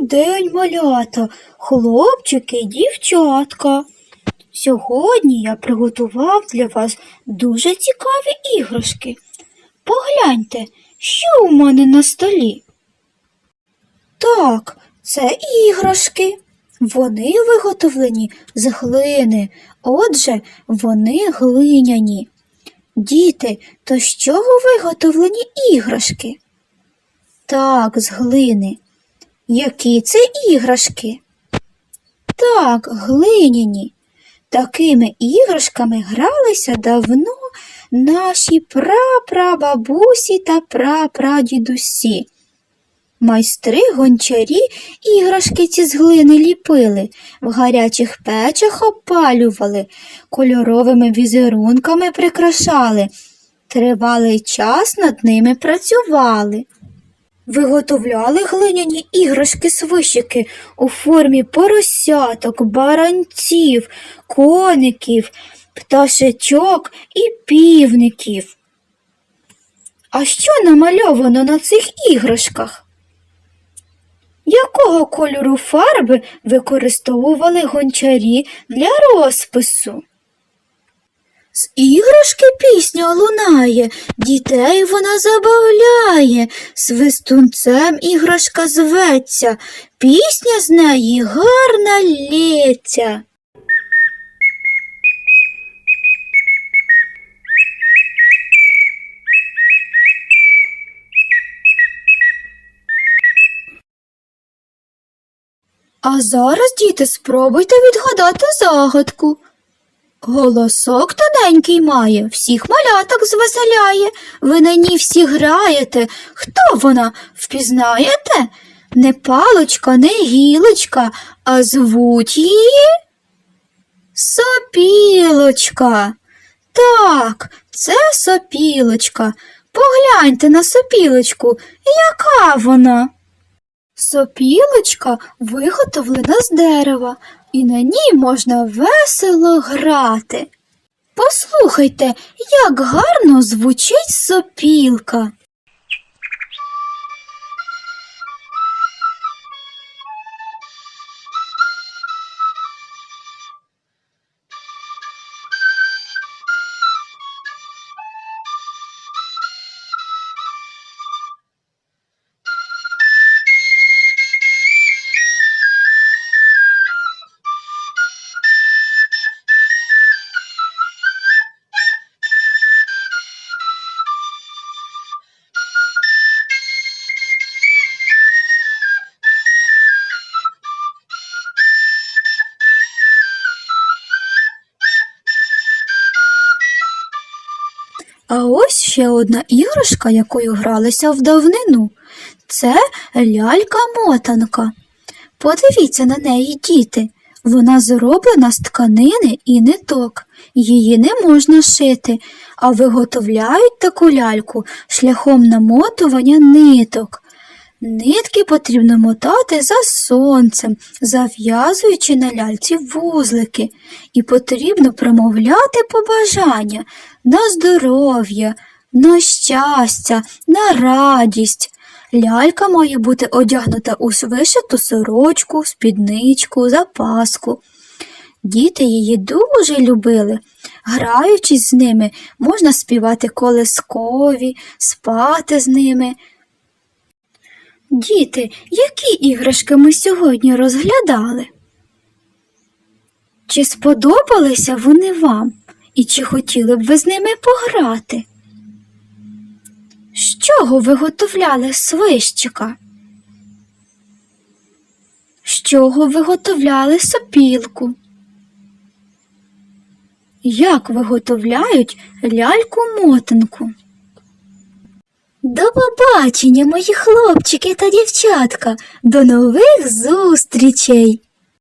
День, малята, хлопчики дівчатка. Сьогодні я приготував для вас дуже цікаві іграшки. Погляньте, що у мене на столі. Так, це іграшки. Вони виготовлені з глини, отже, вони глиняні. Діти, то з чого виготовлені іграшки? Так, з глини. Які це іграшки? Так, глиняні. Такими іграшками гралися давно наші прапрабабусі та прапрадідусі. Майстри гончарі іграшки ці з глини ліпили, в гарячих печах опалювали, кольоровими візерунками прикрашали. Тривалий час над ними працювали. Виготовляли глиняні іграшки-свищики у формі поросяток, баранців, коників, пташечок і півників. А що намальовано на цих іграшках? Якого кольору фарби використовували гончарі для розпису? З іграшки пісня лунає, дітей вона забавляє, свистунцем іграшка зветься, пісня з неї гарна лється. А зараз, діти, спробуйте відгадати загадку. Голосок тоненький має, всіх маляток звеселяє. Ви на ній всі граєте. Хто вона? Впізнаєте? Не палочка, не гілочка, а звуть її Сопілочка. Так, це сопілочка. Погляньте на сопілочку, яка вона? Сопілочка виготовлена з дерева, і на ній можна весело грати. Послухайте, як гарно звучить сопілка. А ось ще одна іграшка, якою гралися в давнину. Це лялька-мотанка. Подивіться на неї, діти. Вона зроблена з тканини і ниток. Її не можна шити, а виготовляють таку ляльку шляхом намотування ниток. Нитки потрібно мотати за сонцем, зав'язуючи на ляльці вузлики, і потрібно промовляти побажання на здоров'я, на щастя, на радість. Лялька має бути одягнута у вишиту сорочку, спідничку, запаску. Діти її дуже любили. Граючись з ними, можна співати колискові, спати з ними. Діти, які іграшки ми сьогодні розглядали? Чи сподобалися вони вам і чи хотіли б ви з ними пограти? З чого виготовляли свищика? З чого виготовляли сопілку? Як виготовляють ляльку-мотанку? До побачення, мої хлопчики та дівчатка, до нових зустрічей!